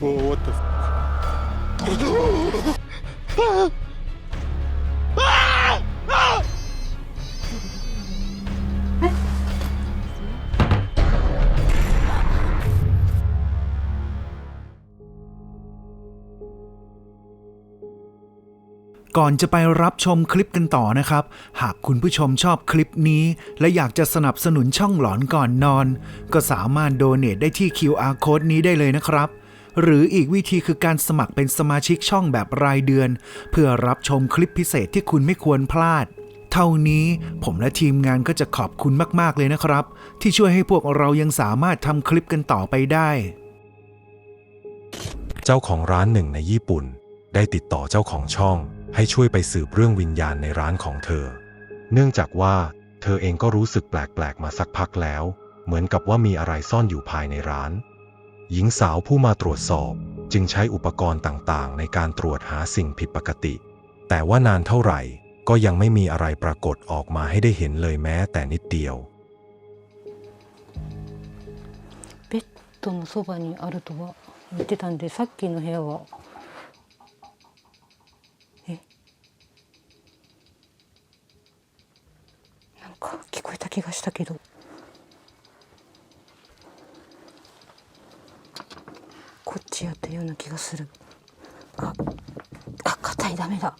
Oh, what the f- ก่อนจะไปรับชมคลิปกันต่อนะครับ หากคุณผู้ชมชอบคลิปนี้ และอยากจะสนับสนุนช่องหลอนก่อนนอน ก็สามารถโดเน a t ได้ที่ QR code นี้ได้เลยนะครับ หรืออีกวิธีคือการสมัครเป็นสมาชิกช่องแบบรายเดือน เพื่อรับชมคลิปพิเศษที่คุณไม่ควรพลาด เท่านี้ผมและทีมงานก็จะขอบคุณมากๆเลยนะครับ ที่ช่วยให้พวกเรายังสามารถทำคลิปกันต่อไปได้ เจ้าของร้านหนึ่งในญี่ปุ่น ได้ติดต่อเจ้าของช่อง ให้ช่วยไปสืบเรื่องวิญญาณในร้านของเธอ เนื่องจากว่า เธอเองก็รู้สึกแปลกๆมาสักพักแล้ว เหมือนกับว่ามีอะไรซ่อนอยู่ภายในร้าน หญิงสาวผู้มาตรวจสอบ จึงใช้อุปกรณ์ต่างๆ ในการตรวจหาสิ่งผิดปกติ แต่ว่านานเท่าไหร่ ก็ยังไม่มีอะไรปรากฏออกมาให้ได้เห็นเลยแม้แต่นิดเดียว ベッドのそばにあるとは言ってたんでさっきの部屋はえなんか聞こえた気がしたけど こっちやったような気がするああ硬いダメだ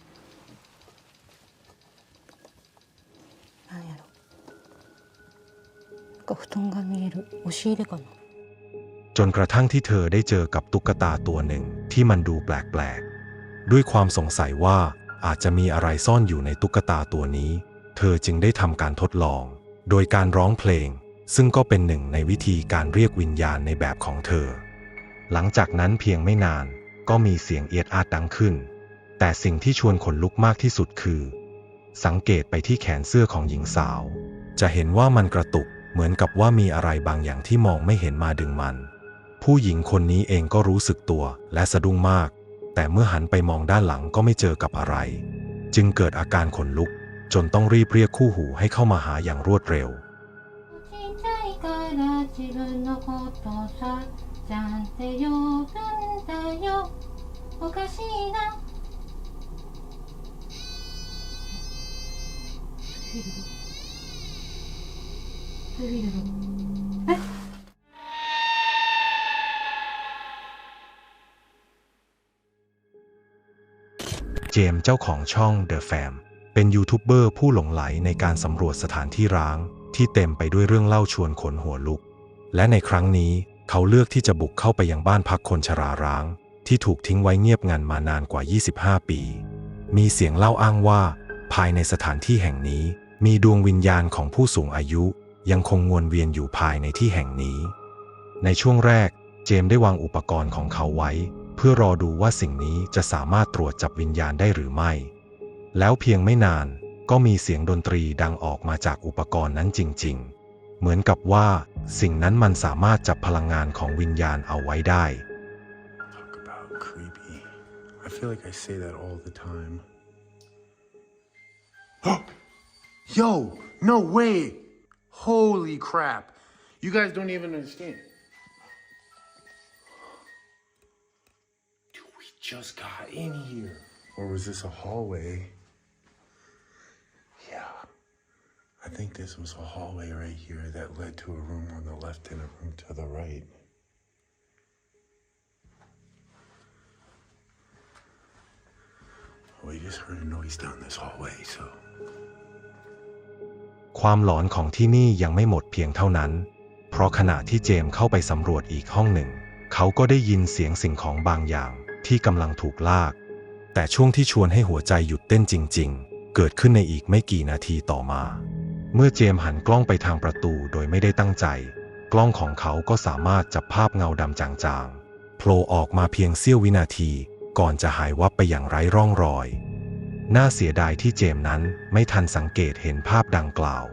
なんやろなんか布団が見える押し入れかな จนกระทั่งที่เธอได้เจอกับตุ๊กตาตัวหนึ่งที่มันดูแปลกๆ ด้วยความสงสัยว่าอาจจะมีอะไรซ่อนอยู่ในตุ๊กตาตัวนี้ เธอจึงได้ทำการทดลอง โดยการร้องเพลง ซึ่งก็เป็นหนึ่งในวิธีการเรียกวิญญาณในแบบของเธอ หลังจากนั้นเพียงไม่นานก็มีเสียงเอียดอาดดังขึ้น แต่สิ่งที่ชวนขนลุกมากที่สุดคือ สังเกตไปที่แขนเสื้อของหญิงสาว จะเห็นว่ามันกระตุกเหมือนกับว่ามีอะไรบางอย่างที่มองไม่เห็นมาดึงมัน ผู้หญิงคนนี้เองก็รู้สึกตัวและสะดุ้งมาก แต่เมื่อหันไปมองด้านหลังก็ไม่เจอกับอะไร จึงเกิดอาการขนลุก จนต้องรีบเรียกคู่หูให้เข้ามาหาอย่างรวดเร็ว ちっちゃいから自分のことさちゃんって呼ぶんだよおかしいなフィルドフィルド เจมส์เจ้าของช่อง The Fam เป็นยูทูบเบอร์ผู้หลงไหลในการสำรวจสถานที่ร้าง ที่เต็มไปด้วยเรื่องเล่าชวนขนหัวลุก และในครั้งนี้ เขาเลือกที่จะบุกเข้าไปยังบ้านพักคนชราร้าง ที่ถูกทิ้งไว้เงียบงันมานานกว่า 25 ปี มีเสียงเล่าอ้างว่า ภายในสถานที่แห่งนี้ มีดวงวิญญาณของผู้สูงอายุ ยังคงวนเวียนอยู่ภายในที่แห่งนี้ ในช่วงแรก เจมส์ได้วางอุปกรณ์ของเขาไว้ เพื่อรอดูว่าสิ่งนี้จะสามารถตรวจจับวิญญาณได้หรือไม่ แล้วเพียงไม่นานก็มีเสียงดนตรีดังออกมาจากอุปกรณ์นั้นจริง ๆ เหมือนกับว่า สิ่งนั้นมันสามารถจับพลังงานของวิญญาณเอาไว้ได้ Talk about creepy. I feel like I say that all the time. Yo, no way. Holy crap. You guys don't even understand. Dude, we just got in here. Or was this a hallway? I think this was a hallway right here that led to a room on the left and a room to the right. We just heard a noise down this hallway, so. ความหลอนของที่นี่ยังไม่หมดเพียงเท่านั้น เพราะขณะที่เจมส์เข้าไปสำรวจอีกห้องหนึ่ง เขาก็ได้ยินเสียงสิ่งของบางอย่างที่กำลังถูกลาก แต่ช่วงที่ชวนให้หัวใจหยุดเต้นจริง ๆ เกิดขึ้นในอีกไม่กี่นาทีต่อมา เมื่อเจมหันกล้องไปทางประตูโดยไม่ได้ตั้งใจ กล้องของเขาก็สามารถจับภาพเงาดำจางๆโผล่ออกมาเพียงเสี้ยววินาที ก่อนจะหายวับไปอย่างไร้ร่องรอย น่าเสียดายที่เจมนั้นไม่ทันสังเกตเห็นภาพดังกล่าว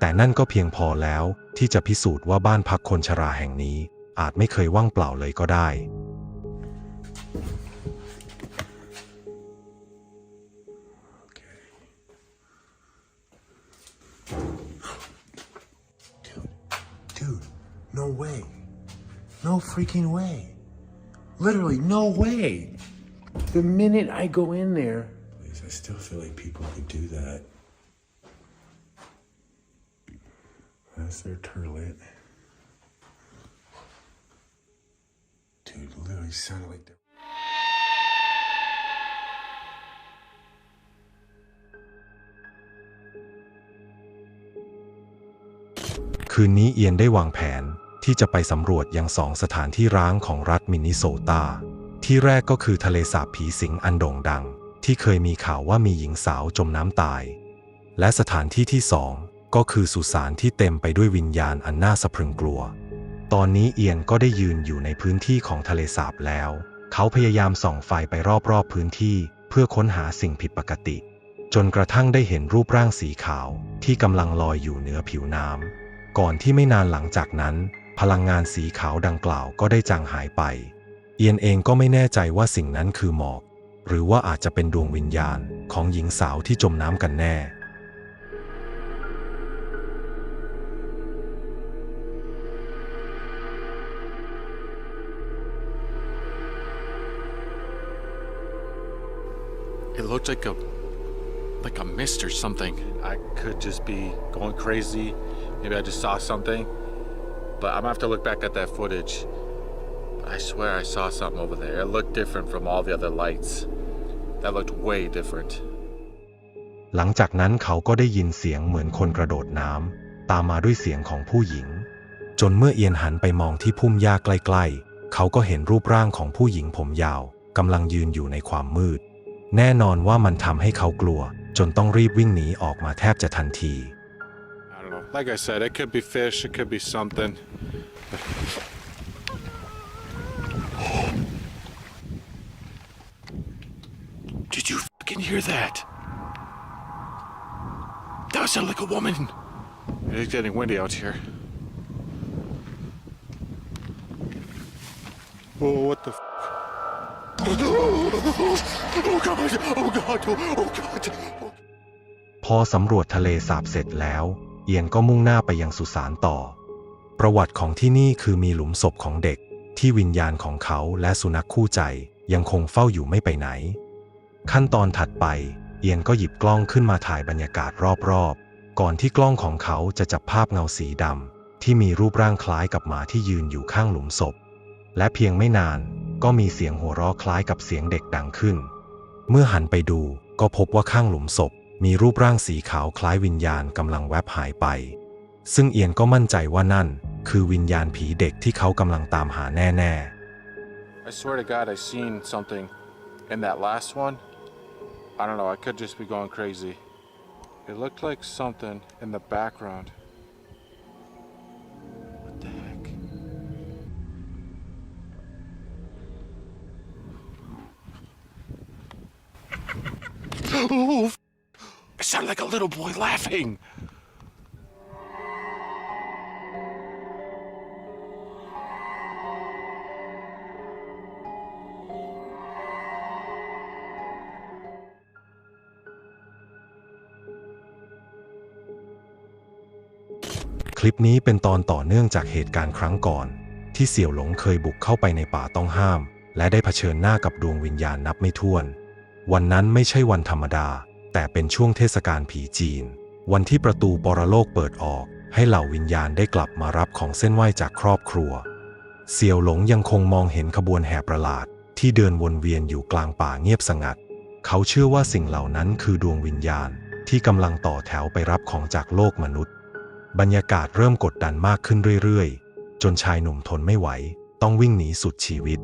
แต่นั่นก็เพียงพอแล้วที่จะพิสูจน์ว่าบ้านพักคนชราแห่งนี้อาจไม่เคยว่างเปล่าเลยก็ได้ no way. No freaking way. Literally, no way. The minute I go in there, please, I still feel like people could do that. That's their turlet. Dude, literally sounded like they're. คืนนี้เอียนได้วางแผน ที่จะไปสำรวจยังสองสถานที่ร้างของรัฐมินนิโซตา ที่แรกก็คือทะเลสาบผีสิงอันโด่งดัง ที่เคยมีข่าวว่ามีหญิงสาวจมน้ำตาย และสถานที่ที่สองก็คือสุสานที่เต็มไปด้วยวิญญาณอันน่าสะพรึงกลัว ตอนนี้เอียนก็ได้ยืนอยู่ในพื้นที่ของทะเลสาบแล้ว เขาพยายามส่องไฟไปรอบๆพื้นที่ เพื่อค้นหาสิ่งผิดปกติ จนกระทั่งได้เห็นรูปร่างสีขาวที่กำลังลอยอยู่เหนือผิวน้ำก่อนที่ไม่นานหลังจากนั้น พลังงานสีขาวดังกล่าวก็ได้จางหายไป เอียนเองก็ไม่แน่ใจว่าสิ่งนั้นคือหมอก หรือว่าอาจจะเป็นดวงวิญญาณของหญิงสาวที่จมน้ำกันแน่ It looked like a like a mist or something. I could just be going crazy. Maybe I just saw something. But I'm gonna have to look back at that footage. But I swear I saw something over there. It looked different from all the other lights. That looked way different. หลังจากนั้นเขาก็ได้ยินเสียงเหมือนคนกระโดดน้ำตามมาด้วยเสียงของผู้หญิง จนเมื่อเอียนหันไปมองที่พุ่มหญ้าใกล้ๆ เขาก็เห็นรูปร่างของผู้หญิงผมยาวกำลังยืนอยู่ในความมืด แน่นอนว่ามันทำให้เขากลัว จนต้องรีบวิ่งหนีออกมาแทบจะทันที Like I said, it could be fish, it could be something. Did you fucking hear that? That sounded like a woman. It is getting windy out here. Oh, what the? F- Oh god! Oh god! Oh god! พอสำรวจทะเลสาบเสร็จแล้ว เอียนก็มุ่งหน้าไปยังสุสานต่อ ประวัติของที่นี่คือมีหลุมศพของเด็กที่วิญญาณของเขาและสุนัขคู่ใจยังคงเฝ้าอยู่ไม่ไปไหน ขั้นตอนถัดไปเอียนก็หยิบกล้องขึ้นมาถ่ายบรรยากาศรอบๆ ก่อนที่กล้องของเขาจะจับภาพเงาสีดำที่มีรูปร่างคล้ายกับหมาที่ยืนอยู่ข้างหลุมศพ และเพียงไม่นานก็มีเสียงหัวเราะคล้ายกับเสียงเด็กดังขึ้น เมื่อหันไปดูก็พบว่าข้างหลุมศพ มีรูปร่างสีขาวคล้ายวิญญาณกำลังแวบหายไป ซึ่งเอียนก็มั่นใจว่านั่น คือวิญญาณผีเด็กที่เขากำลังตามหาแน่ I swear to God, I seen something in that last one. I don't know. I could just be going crazy. It looked like something in the background. What the heck? Oh! f- It sounded like a little boy laughing. คลิปนี้เป็นตอนต่อเนื่องจากเหตุการณ์ครั้งก่อน ที่เสี่ยวหลงเคยบุกเข้าไปในป่าต้องห้าม และได้เผชิญหน้ากับดวงวิญญาณนับไม่ถ้วน วันนั้นไม่ใช่วันธรรมดา แต่เป็นช่วงเทศกาลผีจีน วันที่ประตูปรโลกเปิดออก ให้เหล่าวิญญาณได้กลับมารับของเส้นไหว้จากครอบครัว เสี่ยวหลงยังคงมองเห็นขบวนแห่ประหลาด ที่เดินวนเวียนอยู่กลางป่าเงียบสงัด เขาเชื่อว่าสิ่งเหล่านั้นคือดวงวิญญาณที่กำลังต่อแถวไปรับของจากโลกมนุษย์ บรรยากาศเริ่มกดดันมากขึ้นเรื่อยๆ จนชายหนุ่มทนไม่ไหว ต้องวิ่งหนีสุดชีวิต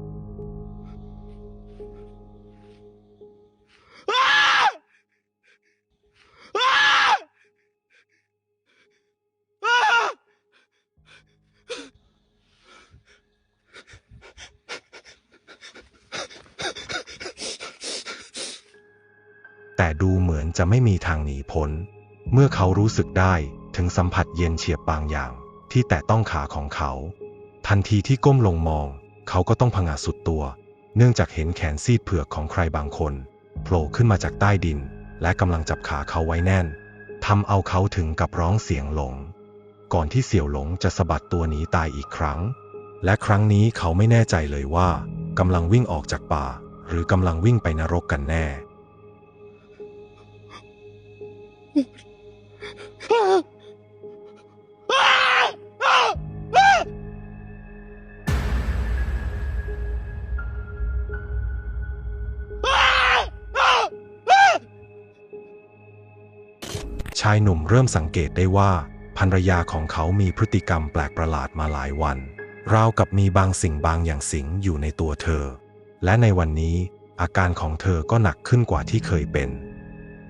แต่ดูเหมือนจะไม่มีทางหนีพ้น เมื่อเขารู้สึกได้ถึงสัมผัสเย็นเฉียบบางอย่าง ที่แตะต้องขาของเขา ทันทีที่ก้มลงมอง เขาก็ต้องผงาสุดตัว เนื่องจากเห็นแขนซีดเผือกของใครบางคนโผล่ขึ้นมาจากใต้ดิน และกำลังจับขาเขาไว้แน่นทำเอาเขาถึงกับร้องเสียงหลง ก่อนที่เสี่ยวหลงจะสะบัดตัวหนีตายอีกครั้ง และครั้งนี้เขาไม่แน่ใจเลยว่ากำลังวิ่งออกจากป่า หรือกำลังวิ่งไปนรกกันแน่ ชายหนุ่มเริ่มสังเกตได้ว่าภรรยาของเขามีพฤติกรรมแปลกประหลาดมาหลายวัน ราวกับมีบางสิ่งบางอย่างสิงอยู่ในตัวเธอ และในวันนี้อาการของเธอก็หนักขึ้นกว่าที่เคยเป็น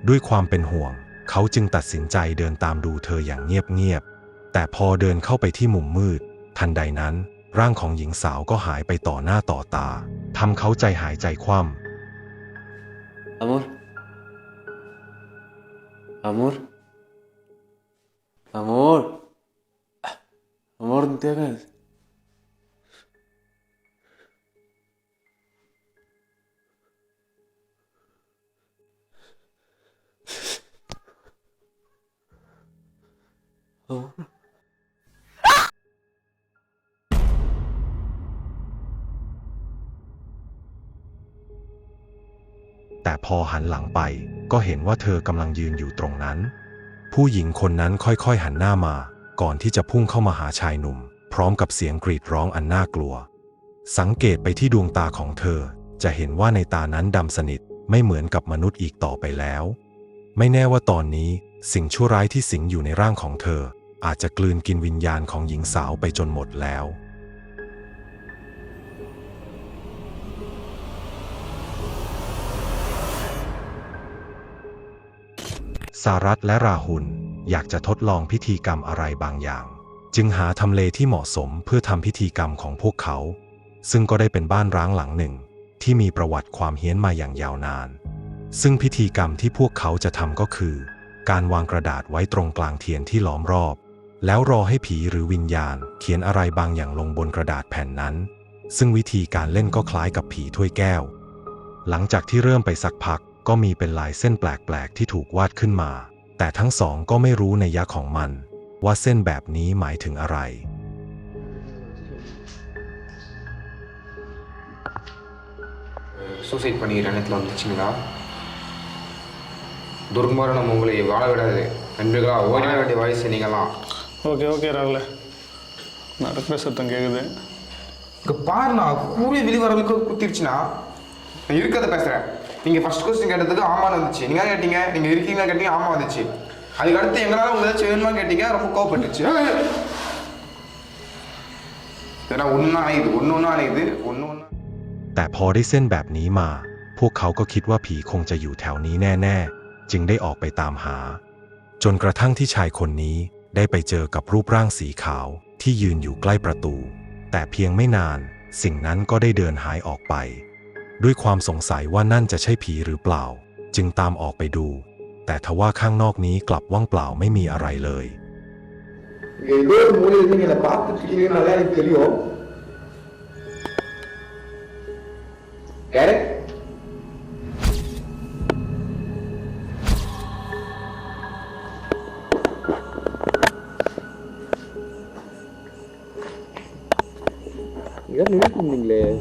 ด้วยความเป็นห่วง เขาจึงตัดสินใจเดินตามดูเธออย่างเงียบๆ แต่พอเดินเข้าไปที่มุมมืด ทันใดนั้น ร่างของหญิงสาวก็หายไปต่อหน้าต่อตาทำเขาใจหายใจคว่ำ Amor. Amor. Amor. Amor, no te hagas. พอหันหลังไป ก็เห็นว่าเธอกำลังยืนอยู่ตรงนั้น ผู้หญิงคนนั้นค่อยๆหันหน้ามา ก่อนที่จะพุ่งเข้ามาหาชายหนุ่ม พร้อมกับเสียงกรีดร้องอันน่ากลัว สังเกตไปที่ดวงตาของเธอ จะเห็นว่าในตานั้นดำสนิทไม่เหมือนกับมนุษย์อีกต่อไปแล้ว ไม่แน่ว่าตอนนี้สิ่งชั่วร้ายที่สิงอยู่ในร่างของเธอ อาจจะกลืนกินวิญญาณของหญิงสาวไปจนหมดแล้ว สารัตและราหุลอยากจะทดลองพิธีกรรมอะไรบางอย่าง จึงหาทำเลที่เหมาะสมเพื่อทำพิธีกรรมของพวกเขา ซึ่งก็ได้เป็นบ้านร้างหลังหนึ่ง ที่มีประวัติความเฮี้ยนมาอย่างยาวนาน ซึ่งพิธีกรรมที่พวกเขาจะทำก็คือ การวางกระดาษไว้ตรงกลางเทียนที่ล้อมรอบ แล้วรอให้ผีหรือวิญญาณ เขียนอะไรบางอย่างลงบนกระดาษแผ่นนั้น ซึ่งวิธีการเล่นก็คล้ายกับผีถ้วยแก้ว หลังจากที่เริ่มไปสักพัก ก็มีเป็นลายเส้นแปลกๆ ที่ถูกวาดขึ้นมา แต่ทั้งสองก็ไม่รู้ในยยะของมัน ว่าเส้นแบบนี้หมายถึงอะไร சூசைட் பண்ணிக்கிற எண்ணத்தில் வந்துச்சுங்களா துர்மரணம் உங்களை வாழ விடாது நண்பர்களா ஓடிட வேண்டிய வயசு நீங்களாம் ஓகே ஓகே ராகுல நடக்கிற சத்தம் கேட்குது இங்கே பாருண்ணா கூடிய வெளிவரவுக்கு குத்திருச்சுண்ணா நான் இருக்கிறத பேசுகிறேன் நீங்கள் ஃபர்ஸ்ட் கொஸ்டின் கேட்டதுக்கு ஆமான்னு வந்துச்சு நீங்கள் தான் கேட்டீங்க நீங்கள் இருக்கீங்களா கேட்டீங்க ஆமாம் வந்துச்சு அதுக்கு அடுத்து எங்களால் உங்களை ஏதாச்சும் வேணுமா கேட்டீங்க ரொம்ப கோவப்பட்டுச்சு இதெல்லாம் ஒன்றா ஆயுது ஒன்று ஒன்றா ஆயுது ஒன்று ஒன்றா แต่พอได้เส้นแบบนี้มา พวกเขาก็คิดว่าผีคงจะอยู่แถวนี้แน่ ๆ จึงได้ออกไปตามหา จนกระทั่งที่ชายคนนี้ได้ไปเจอกับรูปร่างสีขาวที่ยืนอยู่ใกล้ประตู แต่เพียงไม่นาน สิ่งนั้นก็ได้เดินหายออกไป ด้วยความสงสัยว่านั่นจะใช่ผีหรือเปล่า จึงตามออกไปดู แต่ทว่าข้างนอกนี้กลับว่างเปล่าไม่มีอะไรเลย Geliyorum ก็นึกกลุ่มหนึ่งเลย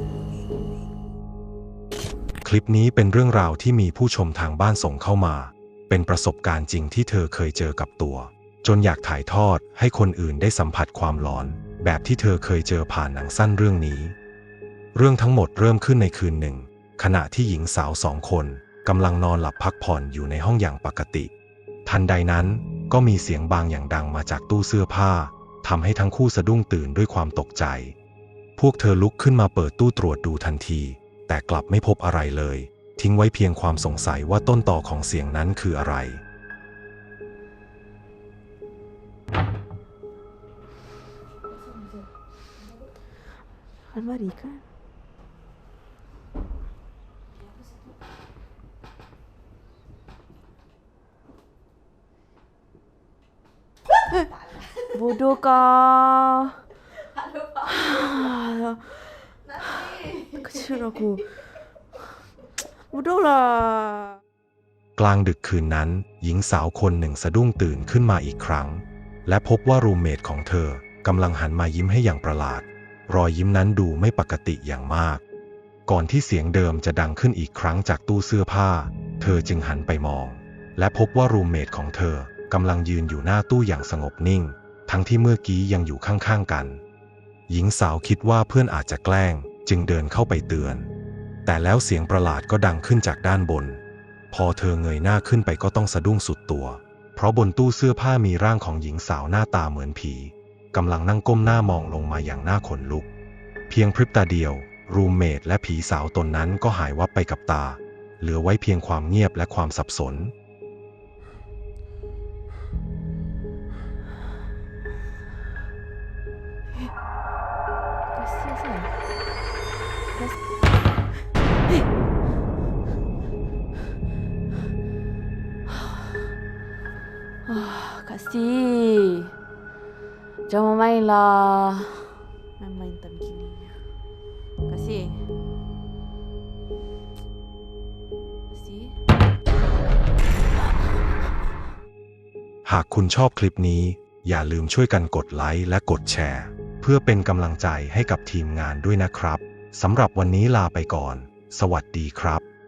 คลิปนี้เป็นเรื่องราวที่มีผู้ชมทางบ้านส่งเข้ามา เป็นประสบการณ์จริงที่เธอเคยเจอกับตัว จนอยากถ่ายทอดให้คนอื่นได้สัมผัสความหลอน แบบที่เธอเคยเจอผ่านหนังสั้นเรื่องนี้ เรื่องทั้งหมดเริ่มขึ้นในคืนหนึ่ง ขณะที่หญิงสาวสองคนกำลังนอนหลับพักผ่อนอยู่ในห้องอย่างปกติ ทันใดนั้นก็มีเสียงบางอย่างดังมาจากตู้เสื้อผ้าทำให้ทั้งคู่สะดุ้งตื่นด้วยความตกใจ พวกเธอลุกขึ้นมาเปิดตู้ตรวจดูทันที แต่กลับไม่พบอะไรเลย ทิ้งไว้เพียงความสงสัยว่าต้นต่อของเสียงนั้นคืออะไร Alvarica. Bodoh kau. Kecil aku. Bodoh lah. กลางดึกคืนนั้น หญิงสาวคนหนึ่งสะดุ้งตื่นขึ้นมาอีกครั้ง และพบว่ารูมเมทของเธอกำลังหันมายิ้มให้อย่างประหลาด รอยยิ้มนั้นดูไม่ปกติอย่างมาก ก่อนที่เสียงเดิมจะดังขึ้นอีกครั้งจากตู้เสื้อผ้า เธอจึงหันไปมอง และพบว่ารูมเมทของเธอกำลังยืนอยู่หน้าตู้อย่างสงบนิ่ง ทั้งที่เมื่อกี้ยังอยู่ข้างๆกัน หญิงสาวคิดว่าเพื่อนอาจจะแกล้ง จึงเดินเข้าไปเตือน แต่แล้วเสียงประหลาดก็ดังขึ้นจากด้านบน พอเธอเงยหน้าขึ้นไปก็ต้องสะดุ้งสุดตัว เพราะบนตู้เสื้อผ้ามีร่างของหญิงสาวหน้าตาเหมือนผีกำลังนั่งก้มหน้ามองลงมาอย่างน่าขนลุก เพียงพริบตาเดียว รูมเมทและผีสาวตนนั้นก็หายวับไปกับตา เหลือไว้เพียงความเงียบและความสับสน Jangan main lah. Main-main tak begini. Kasih. Kasih. หากคุณชอบคลิปนี้ อย่าลืมช่วยกันกดไลค์และกดแชร์ เพื่อเป็นกำลังใจให้กับทีมงานด้วยนะครับสำหรับวันนี้ลาไปก่อน สวัสดีครับ